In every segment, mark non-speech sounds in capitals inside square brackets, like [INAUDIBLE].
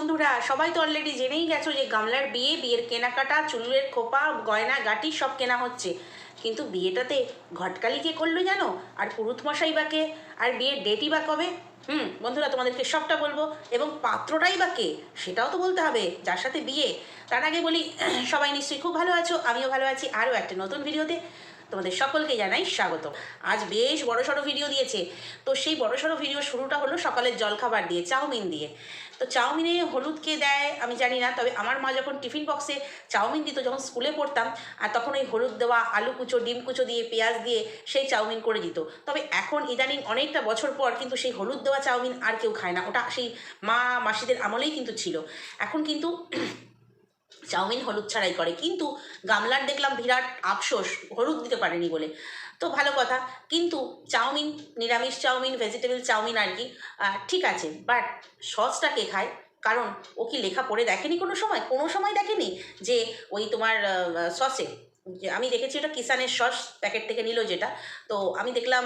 বন্ধুরা, সবাই তো অলরেডি জেনেই গেছো যে গামলার বিয়ে, বিয়ের কেনাকাটা চুলের খোপা, গয়না, গাটি সব কেনা হচ্ছে। কিন্তু বিয়েটাতে ঘটকালি কে করল জানো? আর পুরুত মশাই বা কে? আর বিয়ের ডেটই বা কবে? হুম, বন্ধুরা, তোমাদেরকে সবটা বলব। এবং পাত্রটাই বা কে? সেটাও তো বলতে হবে, যার সাথে বিয়ে। তার আগে বলি, [CLEARS THROAT] সবাই নিশ্চয়ই খুব ভালো আছো, আমিও ভালো আছি আরও একটা নতুন ভিডিওতে তোমাদের সকলকে জানাই স্বাগত। আজ বেশ বড় সড়ো ভিডিও দিয়েছে। তো সেই বড় সড়ো ভিডিও শুরুটা হলো সকালের জলখাবার দিয়ে, চাউমিন দিয়ে। তো চাউমিনে হলুদ কে দেয় আমি জানি না, তবে আমার মা যখন টিফিন বক্সে চাউমিন দিত, যখন স্কুলে পড়তাম, আর তখন ওই হলুদ দেওয়া, আলু কুচো, ডিম কুচো দিয়ে, পেঁয়াজ দিয়ে সেই চাউমিন করে দিত। তবে এখন ইদানিং অনেকটা বছর পর কিন্তু সেই হলুদ দেওয়া চাউমিন আর কেউ খায় না। ওটা সেই মা মাসিদের আমলেই কিন্তু ছিল। এখন কিন্তু চাউমিন হলুদ ছাড়াই করে। কিন্তু গামলার দেখলাম বিরাট আফসোস, হলুদ দিতে পারেনি বলে। তো ভালো কথা, কিন্তু চাউমিন, নিরামিষ চাউমিন ভেজিটেবল চাউমিন আর কি ঠিক আছে। বাট সসটা কে খায়? কারণ ও কি লেখা পড়ে দেখেনি কোনো সময়? কোনো সময় দেখেনি যে ওই তোমার সসে? আমি দেখেছি ওটা কিষানের সস প্যাকেট থেকে নিল যেটা। তো আমি দেখলাম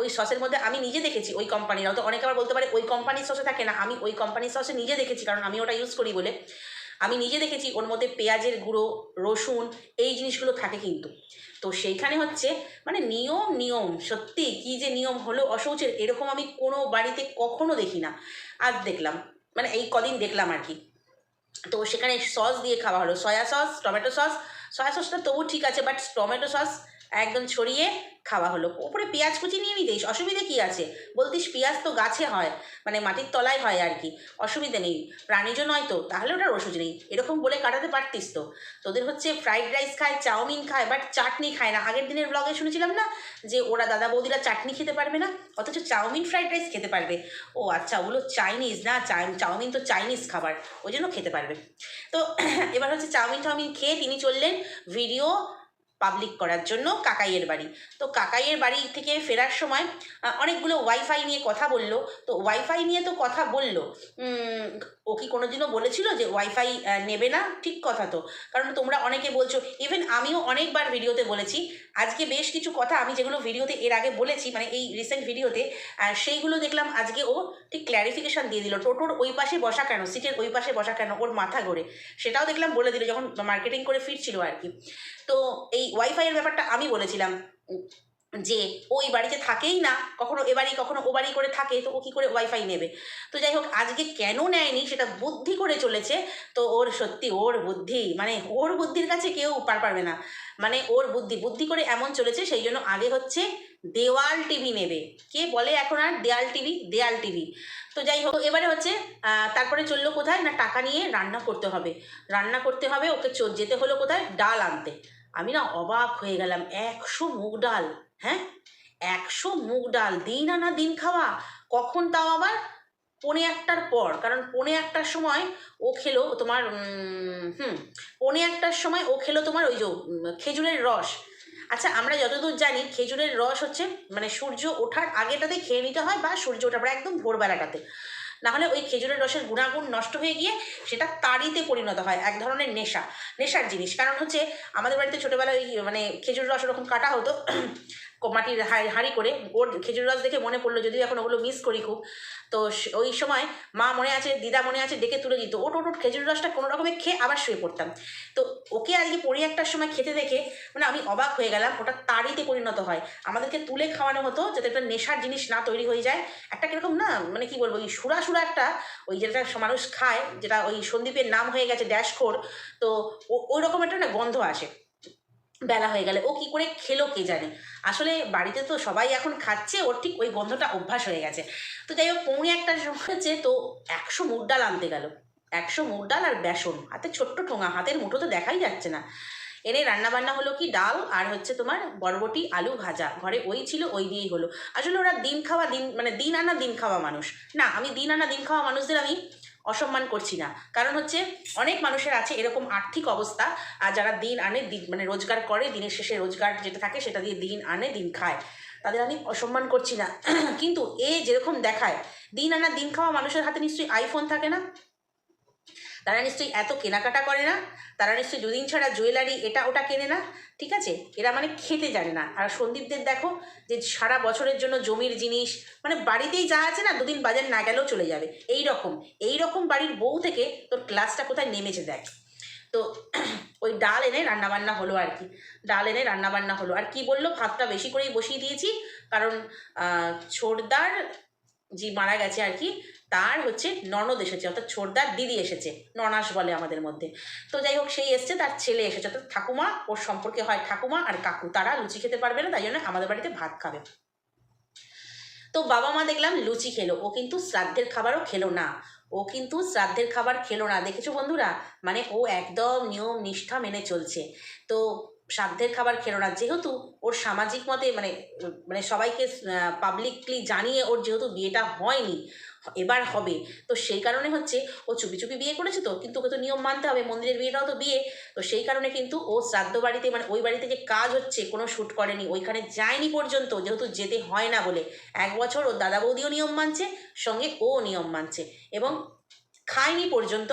ওই সসের মধ্যে আমি নিজে দেখেছি, ওই কোম্পানির তো অনেকে আবার বলতে পারে, ওই কোম্পানির সসে থাকে না। আমি ওই কোম্পানির সসে নিজে দেখেছি, কারণ আমি ওটা ইউজ করি বলে। আমি নিজে দেখেছি ওর মধ্যে পেঁয়াজের গুঁড়ো, রসুন, এই জিনিসগুলো থাকে কিন্তু। তো সেইখানে হচ্ছে মানে নিয়ম নিয়ম, সত্যি কি যে নিয়ম হলো অশৌচের এরকম আমি কোনো বাড়িতে কখনো দেখি না। আজ দেখলাম মানে এই কদিন দেখলাম আর কি। তো সেখানে সস দিয়ে খাওয়া হলো, soya sauce, tomato sauce, soya সসটা তবু ঠিক আছে বাট টমেটো সস একদম ছড়িয়ে খাওয়া হলো। ওপরে পেঁয়াজ কুচি নিয়ে নিতিস অসুবিধে কি আছে? বলতিস পেঁয়াজ তো গাছে হয় মানে মাটির তলায় হয় আর কি, অসুবিধে নেই। প্রাণীজ নয় তো, তাহলে ওটার ওষুধ নেই, এরকম বলে কাটাতে পারতিস তো। তোদের হচ্ছে ফ্রাইড রাইস খায়, চাউমিন খায় বাট চাটনি খায় না। আগের দিনের ব্লগে শুনেছিলাম না যে ওরা দাদা বৌদিরা চাটনি খেতে পারবে না? অথচ চাউমিন ফ্রাইড রাইস খেতে পারবে। ও আচ্ছা ওগুলো চাইনিজ না? চাউমিন তো চাইনিজ খাবার, ওই জন্য খেতে পারবে। তো [CLEARS THROAT] এবার হচ্ছে চাউমিন টাউমিন খেয়ে তিনি চললেন ভিডিও পাবলিক করার জন্য কাকাইয়ের বাড়ি। তো কাকাইয়ের বাড়ি থেকে ফেরার সময় অনেকগুলো ওয়াইফাই নিয়ে কথা বলল। তো ওয়াইফাই নিয়ে তো কথা বলল। ও কি কোনোদিনও বলেছিল যে ওয়াইফাই নেবে না? ঠিক কথা তো। কারণ তোমরা অনেকে বলছো ইভেন আমিও অনেকবার ভিডিওতে বলেছি, আজকে বেশ কিছু কথা আমি যেগুলো ভিডিওতে এর আগে বলেছি মানে এই রিসেন্ট ভিডিওতে সেইগুলো দেখলাম আজকে ও ঠিক ক্ল্যারিফিকেশন দিয়ে দিল। টোটোর ওই পাশে বসা কেন? সিটের ওই পাশে বসা কেন? ওর মাথা ঘোরে। সেটাও দেখলাম বলে দিল, যখন মার্কেটিং করে ফিরছিল আর কি। তো এই ওয়াইফাইয়ের ব্যাপারটা আমি বলেছিলাম। যে ওই বাড়িতে থাকেই না, কখনো এ বাড়ি, কখনো ও বাড়ি করে থাকে, তো ও কী করে ওয়াইফাই নেবে? তো যাই হোক, আজকে কেন নেয়নি সেটা বুদ্ধি করে চলেছে, তো ওর সত্যি ওর বুদ্ধি মানে ওর বুদ্ধির কাছে কেউ পার পারবে না। মানে ওর বুদ্ধি বুদ্ধি করে এমন চলেছে, সেই জন্য আগে হচ্ছে দেওয়াল টিভি নেবে। কে বলে এখন আর? দেয়াল টিভি দেয়াল টিভি। তো যাই হোক, এবারে হচ্ছে তারপরে চলল কোথায়? না, টাকা নিয়ে রান্না করতে হবে। রান্না করতে হবে, ওকে চো- যেতে হলো কোথায়? ডাল আনতে। আমি না অবাক হয়ে গেলাম, একশো মুগ ডাল। হ্যাঁ? একশো মুগ ডাল, দিন আনা দিন খাওয়া, কখন তাও আবার পৌনে একটার পর। কারণ পৌনে একটার সময় ও খেলো তোমার হুম, পৌনে একটার সময় ও খেলো তোমার ওই যে খেজুরের রস। আচ্ছা আমরা যতদূর জানি খেজুরের রস হচ্ছে মানে সূর্য ওঠার আগেটাতে খেয়ে নিতে হয় বা সূর্য ওঠার পরে একদম ভোরবেলাটাতে। নাহলে ওই খেজুরের রসের গুণাগুণ নষ্ট হয়ে গিয়ে সেটা তাড়িতে পরিণত হয়, এক ধরনের নেশা, নেশার জিনিস। কারণ হচ্ছে আমাদের বাড়িতে ছোটোবেলায় ওই মানে খেজুর রস ওরকম কাটা হতো মাটির হাঁড়ি করে ওর খেজুর রস দেখে মনে পড়ল, যদিও এখন ওগুলো মিস করি খুব। তো ওই সময় মা মনে আছে, দিদা মনে আছে, ডেকে তুলে দিত। ওট ওট খেজুর রসটা কোনো রকমে খেয়ে আবার শুয়ে পড়তাম। তো ওকে আজকে পড়ি একটার সময় খেতে দেখে মানে আমি অবাক হয়ে গেলাম, ওটা তাড়িতে পরিণত হয়। আমাদেরকে তুলে খাওয়ানো হতো যাতে একটা নেশার জিনিস না তৈরি হয়ে যায়। একটা কীরকম না মানে কি বলব, ওই সুরা সুরা একটা, ওই যেটা মানুষ খায়, যেটা ওই সন্দীপের নাম হয়ে গেছে ড্যাশখোর তো ওই রকম একটা না গন্ধ আসে। বেলা হয়ে গেলে। ও কি করে খেলো কে জানে? আসলে বাড়িতে তো সবাই এখন খাচ্ছে, ওর ঠিক ওই গন্ধটা অভ্যাস হয়ে গেছে। তো যাই হোক, পৌনে একটা সময় তো একশো মুগ ডাল আনতে গেল। একশো মুগ ডাল আর বেসন। হাতে ছোট্ট ঠোঙা, হাতের মুঠো তো দেখাই যাচ্ছে না। এনে রান্না বান্না হলো কি ডাল আর হচ্ছে তোমার বরবটি, আলু ভাজা। ঘরে ওই ছিল, ওই দিয়েই হলো। আসলে ওরা দিন খাওয়া দিন মানে দিন আনা দিন খাওয়া মানুষ। না, আমি দিন আনা দিন খাওয়া মানুষদের আমি অসম্মান করছি না। কারণ হচ্ছে অনেক মানুষের আছে এরকম আর্থিক অবস্থা, আর যারা দিন আনে দিন মানে রোজগার করে, দিনের শেষে রোজগার যেটা থাকে সেটা দিয়ে দিন আনে, দিন খায়। তাদের আমি অসম্মান করছি না। [CLEARS THROAT] কিন্তু এ যেরকম দেখায়, দিন আনা, দিন খাওয়া মানুষের হাতে নিশ্চয়ই আইফোন থাকে না? তারা নিশ্চয়ই এত কেনাকাটা করে না? তারা নিশ্চয়ই দুদিন ছাড়া জুয়েলারি এটা ওটা কেনে না? ঠিক আছে? এরা মানে খেতে জানে না। আর সন্দীপদের দেখো যে সারা বছরের জন্য জমির জিনিস মানে বাড়িতেই যা আছে না, দুদিন বাজার না গেলেও চলে যাবে। এই রকম এই রকম বাড়ির বউ থেকে তোর ক্লাসটা কোথায় নেমেছে দেখ। তো [CLEARS THROAT] ওই ডাল এনে রান্নাবান্না হলো আর কি। ডাল এনে রান্নাবান্না হলো। আর কি বলল? ভাতটা বেশি করেই বসিয়ে দিয়েছি। কারণ ছোটদার যে মারা গেছে আর কি। তার হচ্ছে ননদ এসেছে, অর্থাৎ ছোটদার দিদি এসেছে, ননাস বলে আমাদের মধ্যে। তো যাই হোক, সেই এসছে, তার ছেলে এসেছে, অর্থাৎ ঠাকুমা, ওর সম্পর্কে হয় ঠাকুমা আর কাকু। তারা লুচি খেতে পারবে না, তাই জন্য আমাদের বাড়িতে ভাত খাবে। তো বাবা মা দেখলাম লুচি খেলো, ও কিন্তু শ্রাদ্ধের খাবারও খেলো না। ও কিন্তু শ্রাদ্ধের খাবার খেলো না। দেখেছ বন্ধুরা? মানে ও একদম নিয়ম নিষ্ঠা মেনে চলছে। তো শ্রাদ্ধের খাবার খেলো না। যেহেতু ওর সামাজিক মতে মানে মানে সবাইকে পাবলিকলি জানিয়ে ওর যেহেতু বিয়েটা হয়নি, এবার হবে। তো সেই কারণে হচ্ছে ও চুপি চুপি বিয়ে করেছে তো, কিন্তু ওকে তো নিয়ম মানতে হবে, মন্দিরের বিয়েটাও তো বিয়ে। তো সেই কারণে কিন্তু ও শ্রাদ্ধ বাড়িতে মানে ওই বাড়িতে যে কাজ হচ্ছে, কোনো শ্যুট করেনি, ওইখানে যায়নি পর্যন্ত, যেহেতু যেতে হয় না বলে। এক বছর ওর দাদা বৌদিও নিয়ম মানছে, সঙ্গে ও নিয়ম মানছে। এবং খায়নি পর্যন্ত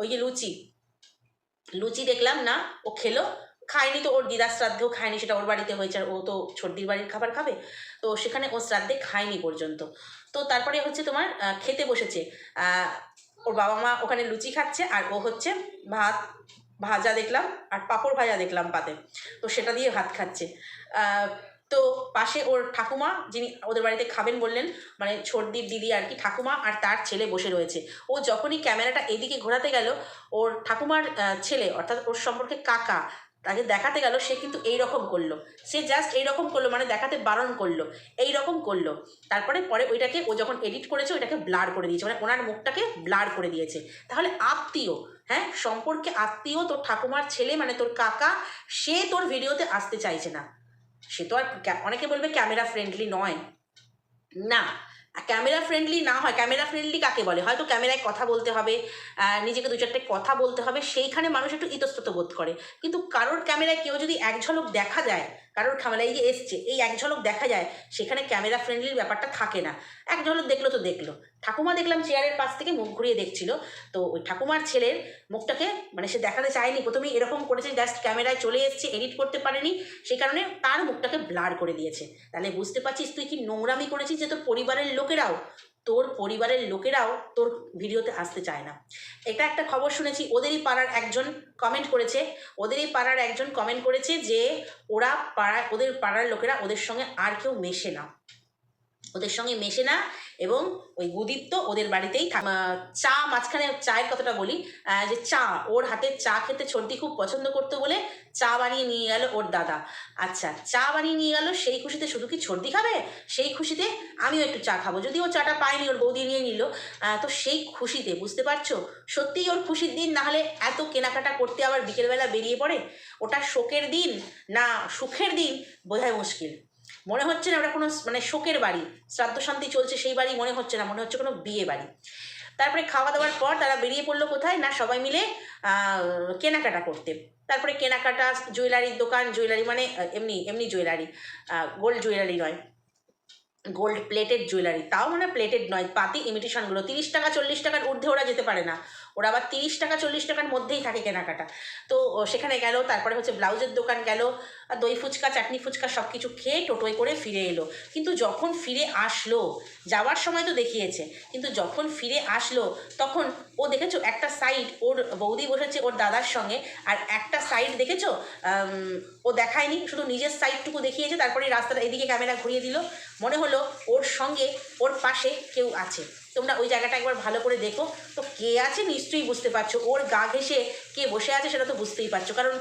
ওই যে লুচি লুচি দেখলাম না, ও খেলো খায়নি তো ওর দিদার শ্রাদ্ধেও খায়নি, সেটা ওর বাড়িতে হয়েছে আর ও তো ছর্দির বাড়ির খাবার খাবে। তো সেখানে ও শ্রাদ্ধে খায়নি পর্যন্ত। তো তারপরে হচ্ছে তোমার খেতে বসেছে। ওর বাবা মা ওখানে লুচি খাচ্ছে আর ও হচ্ছে ভাত, ভাজা দেখলাম আর পাঁপড় ভাজা দেখলাম পাতে। তো সেটা দিয়ে ভাত খাচ্ছে। তো পাশে ওর ঠাকুমা যিনি ওদের বাড়িতে খাবেন বললেন মানে ছর্দির দিদি আর কি ঠাকুমা আর তার ছেলে বসে রয়েছে। ও যখনই ক্যামেরাটা এদিকে ঘোরাতে গেল, ওর ঠাকুমার ছেলে অর্থাৎ ওর সম্পর্কে কাকা তাকে দেখাতে গেল, সে কিন্তু এই রকম করল। সে জাস্ট এই রকম করল মানে দেখাতে বারণ করল। এই রকম করল। তারপরে, পরে ওইটাকে ও যখন এডিট করেছে, ওইটাকে ব্লার করে দিয়েছে। মানে ওনার মুখটাকে ব্লার করে দিয়েছে। তাহলে আত্মীয় হ্যাঁ? সম্পর্কে আত্মীয়, তোর ঠাকুমার ছেলে মানে তোর কাকা, সে তোর ভিডিওতে আসতে চাইছে না। সে তো আর অনেকে বলবে ক্যামেরা ফ্রেন্ডলি নয়। না। ক্যামেরা ফ্রেন্ডলি না হয় ক্যামেরা ফ্রেন্ডলি কাকে বলে? হয়তো ক্যামেরায় কথা বলতে হবে নিজেকে দু চারটে কথা বলতে হবে, সেইখানে মানুষ একটু ইতস্তত বোধ করে। কিন্তু কারোর ক্যামেরায় কেউ যদি এক ঝলক দেখা যায় কারোর এই যে এসছে, এই এক ঝলক দেখা যায়, সেখানে ক্যামেরা ফ্রেন্ডলির ব্যাপারটা থাকে না। এক ঝলক দেখল তো দেখল। ঠাকুমা দেখলাম চেয়ারের পাশ থেকে মুখ ঘুরিয়ে দেখছিল। তো ওই ঠাকুমার ছেলের মুখটাকে মানে সে দেখাতে চায়নি। প্রথমেই এরকম করেছে জাস্ট ক্যামেরায় চলে এসছে এডিট করতে পারেনি। সেই কারণে তার মুখটাকে ব্লার করে দিয়েছে। তাহলে বুঝতে পারছিস তুই কি নোংরামি করেছিস যে তোর পরিবারের লোকেরাও? তোর পরিবারের লোকেরাও তোর ভিডিওতে আসতে চায় না। এটা একটা খবর শুনেছি, ওদেরই পাড়ার একজন কমেন্ট করেছে, ওদেরই পাড়ার একজন কমেন্ট করেছে যে ওরা পাড়ায়, ওদের পাড়ার লোকেরা ওদের সঙ্গে আর কেউ মেশে না। ওদের সঙ্গে মেশে না এবং ওই গুদীপ্ত ওদের বাড়িতেই চা মাঝখানে চায়ের কথাটা বলি। যে চা, ওর হাতে চা খেতে ছোটদি খুব পছন্দ করতো বলে চা বানিয়ে নিয়ে গেল ওর দাদা। আচ্ছা চা বানিয়ে নিয়ে গেল, সেই খুশিতে শুধু কি সর্দি খাবে? সেই খুশিতে আমিও একটু চা খাব। যদি ও চাটা পায়নি ওর বৌদি নিয়ে নিল। তো সেই খুশিতে, বুঝতে পারছ? সত্যিই ওর খুশির দিন না হলে এত কেনাকাটা করতে আবার বিকেলবেলা বেরিয়ে পড়ে? ওটা শোকের দিন না সুখের দিন? বোঝাই মুশকিল। মনে হচ্ছে না ওটা কোনো মানে শোকের বাড়ি, শ্রাদ্ধ শান্তি চলছে সেই বাড়ি মনে হচ্ছে না, মনে হচ্ছে কোনো বিয়ে বাড়ি। তারপরে খাওয়া দাওয়ার পর তারা বেরিয়ে পড়ল কোথায়? না, সবাই মিলে কেনাকাটা করতে। তারপরে কেনাকাটা, জুয়েলারির দোকান, জুয়েলারি মানে এমনি এমনি জুয়েলারি গোল্ড জুয়েলারি নয়। গোল্ড প্লেটেড জুয়েলারি, তাও মানে প্লেটেড নয়, পাতি ইমিটেশনগুলো তিরিশ টাকা, চল্লিশ টাকার ঊর্ধ্বে ওরা যেতে পারে না। ওরা আবার তিরিশ টাকা, চল্লিশ টাকার মধ্যেই থাকে কেনাকাটা। তো সেখানে গেল, তারপরে হচ্ছে ব্লাউজের দোকান গেল আর দই ফুচকা, চাটনি ফুচকা সব কিছু খেয়ে টোটোয় করে ফিরে এলো। কিন্তু যখন ফিরে আসলো, যাওয়ার সময় তো দেখিয়েছে, কিন্তু যখন ফিরে আসলো, তখন ও দেখেছ একটা সাইড ওর বৌদি বসেছে ওর দাদার সঙ্গে, আর একটা সাইড দেখেছ? ও দেখায়নি, শুধু নিজের সাইডটুকু দেখিয়েছে, তারপরে রাস্তাটা এদিকে ক্যামেরা ঘুরিয়ে দিল। মনে হলো ওর সঙ্গে ওর পাশে কেউ আছে। তোমরা ওই জায়গাটা একবার ভালো করে দেখো। তো কে আছে নিশ্চয়ই বুঝতে পারছ। ওর গা ঘেসে কে বসে আছে সেটা তো বুঝতেই পারছ। কারণ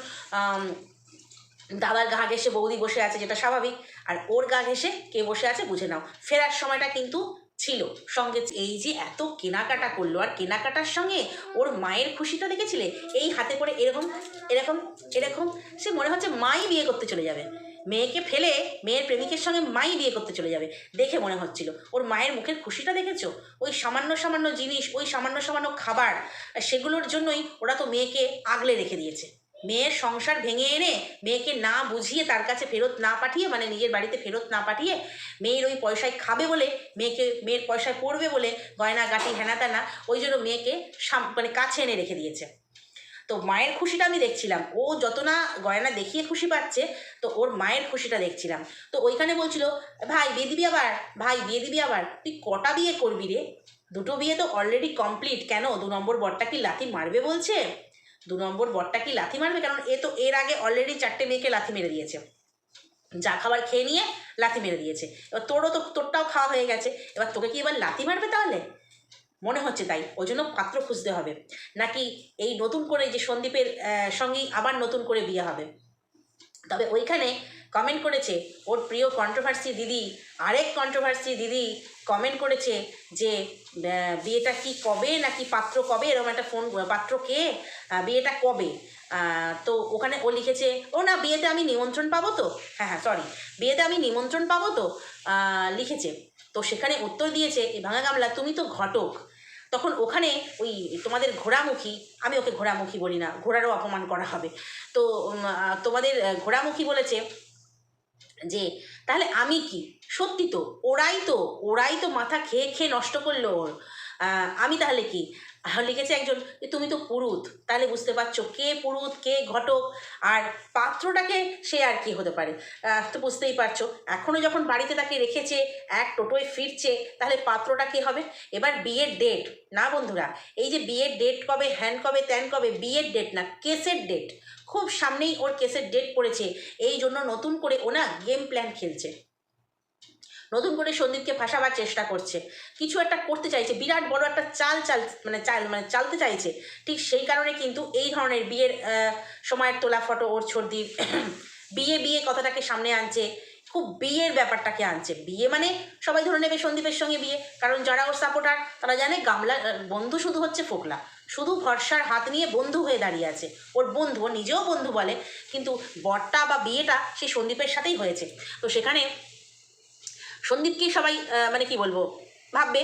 দাদার গা ঘেসে বৌদি বসে আছে, যেটা স্বাভাবিক। আর ওর গা ঘেসে কে বসে আছে বুঝে নাও। ফেরার সময়টা কিন্তু ছিল। সঙ্গে এই যে এত কেনাকাটা করল, আর কেনাকাটার সঙ্গে ওর মায়ের খুশিটা দেখেছিলে? এই হাতে করে এরকম এরকম এরকম সে মনে হচ্ছে মাই বিয়ে করতে চলে যাবে। মেয়েকে ফেলে মেয়ের প্রেমিকের সঙ্গে মাই বিয়ে করতে চলে যাবে, দেখে মনে হচ্ছিল। ওর মায়ের মুখের খুশিটা দেখেছ? ওই সামান্য সামান্য জিনিস, ওই সামান্য সামান্য খাবার, সেগুলোর জন্যই ওরা তো মেয়েকে আগলে রেখে দিয়েছে। মেয়ের সংসার ভেঙে এনে মেয়েকে না বুঝিয়ে তার কাছে ফেরত না পাঠিয়ে মানে নিজের বাড়িতে ফেরত না পাঠিয়ে মেয়ের ওই পয়সায় খাবে বলে, মেয়েকে, মেয়ের পয়সায় পড়বে বলে গয়না, গাটি হেনা তেনা ওই জন্য মেয়েকে সাম- মানে কাছে এনে রেখে দিয়েছে। তো মায়ের খুশিটা আমি দেখছিলাম। ও যত না গয়না দেখিয়ে খুশি পাচ্ছে, তো ওর মায়ের খুশিটা দেখছিলাম। তো ওইখানে বলছিল, ভাই, বিয়ে দিবি আবার? ভাই, বিয়ে দিবি আবার? তুই কটা বিয়ে করবি রে? দুটো বিয়ে তো অলরেডি কমপ্লিট কেন? দু নম্বর বরটা কি লাথি মারবে বলছে? দু নম্বর বরটা কি লাথি মারবে? কারণ এ তো এর আগে অলরেডি চারটে মেয়েকে লাথি মেরে দিয়েছে। যা খাবার খেয়ে নিয়ে লাথি মেরে দিয়েছে। এবার তোরও তো, তোরটাও খাওয়া হয়ে গেছে। এবার তোকে কি এবার লাথি মারবে তাহলে? মনে হচ্ছে তাই। ওই জন্য পাত্র খুঁজতে হবে। নাকি এই নতুন করে যে সন্দীপের সঙ্গেই আবার নতুন করে বিয়ে হবে? তবে ওইখানে কমেন্ট করেছে, ওর প্রিয় কন্ট্রোভার্সি দিদি। আরেক কন্ট্রোভার্সি দিদি কমেন্ট করেছে যে বিয়েটা কি কবে নাকি পাত্র কবে? এরকম একটা ফোন পাত্র কে? বিয়েটা কবে? তো ওখানে ও লিখেছে, ও না, বিয়েতে আমি নিমন্ত্রণ পাবো তো? হ্যাঁ হ্যাঁ সরি বিয়েতে আমি নিমন্ত্রণ পাবো তো? লিখেছে। তো সেখানে উত্তর দিয়েছে, এই ভাঙা গামলা, তুমি তো ঘটক। তখন ওখানে ওই তোমাদের ঘোড়ামুখী, আমি ওকে ঘোড়ামুখী বলি না, ঘোড়ারও অপমান করা হবে। তো তোমাদের ঘোড়ামুখী বলেছে যে, তাহলে আমি কি? সত্যি তো, ওরাই তো ওরাই তো মাথা খেয়ে খেয়ে নষ্ট করল ওর। আমি তাহলে কি? লিখেছে একজন যে, তুমি তো পুরুত, তাহলে বুঝতে পারছ কে পুরুত, কে ঘটক? আর পাত্রটাকে সে আর কি হতে পারে? তো বুঝতেই পারছ। এখনও যখন বাড়িতে তাকে রেখেছে, এক টোটোয় ফিরছে, তাহলে পাত্রটা কে হবে? এবার বিয়ের ডেট না বন্ধুরা, এই যে বিয়ের ডেট কবে, হ্যান কবে, ত্যান কবে, বিয়ের ডেট না, কেসের ডেট খুব সামনেই ওর কেসের ডেট পড়েছে। এই জন্য নতুন করে ওনা গেম প্ল্যান খেলছে। নতুন করে সন্দীপকে ফাঁসাবার চেষ্টা করছে। কিছু একটা করতে চাইছে, বিরাট বড় একটা চাল চাল মানে চাল মানে চালতে চাইছে। ঠিক সেই কারণে কিন্তু এই ধরনের বিয়ের সময়ের তোলা ফটো, ওর ছর্দির [CLEARS THROAT] বিয়ে বিয়ে কথাটাকে সামনে আনছে, খুব বিয়ের ব্যাপারটাকে আনছে। বিয়ে মানে সবাই ধরে নেবে সন্দীপের সঙ্গে বিয়ে। কারণ যারা ওর সাপোর্টার তারা জানে গামলা বন্ধু শুধু হচ্ছে ফোকলা। শুধু ভরসার হাত নিয়ে বন্ধু হয়ে দাঁড়িয়ে আছে। ওর বন্ধু, ও নিজেও বন্ধু বলে, কিন্তু বরটা বা বিয়েটা সেই সন্দীপের সাথেই হয়েছে। তো সেখানে সন্দীপকেই সবাই মানে কি বলব ভাববে।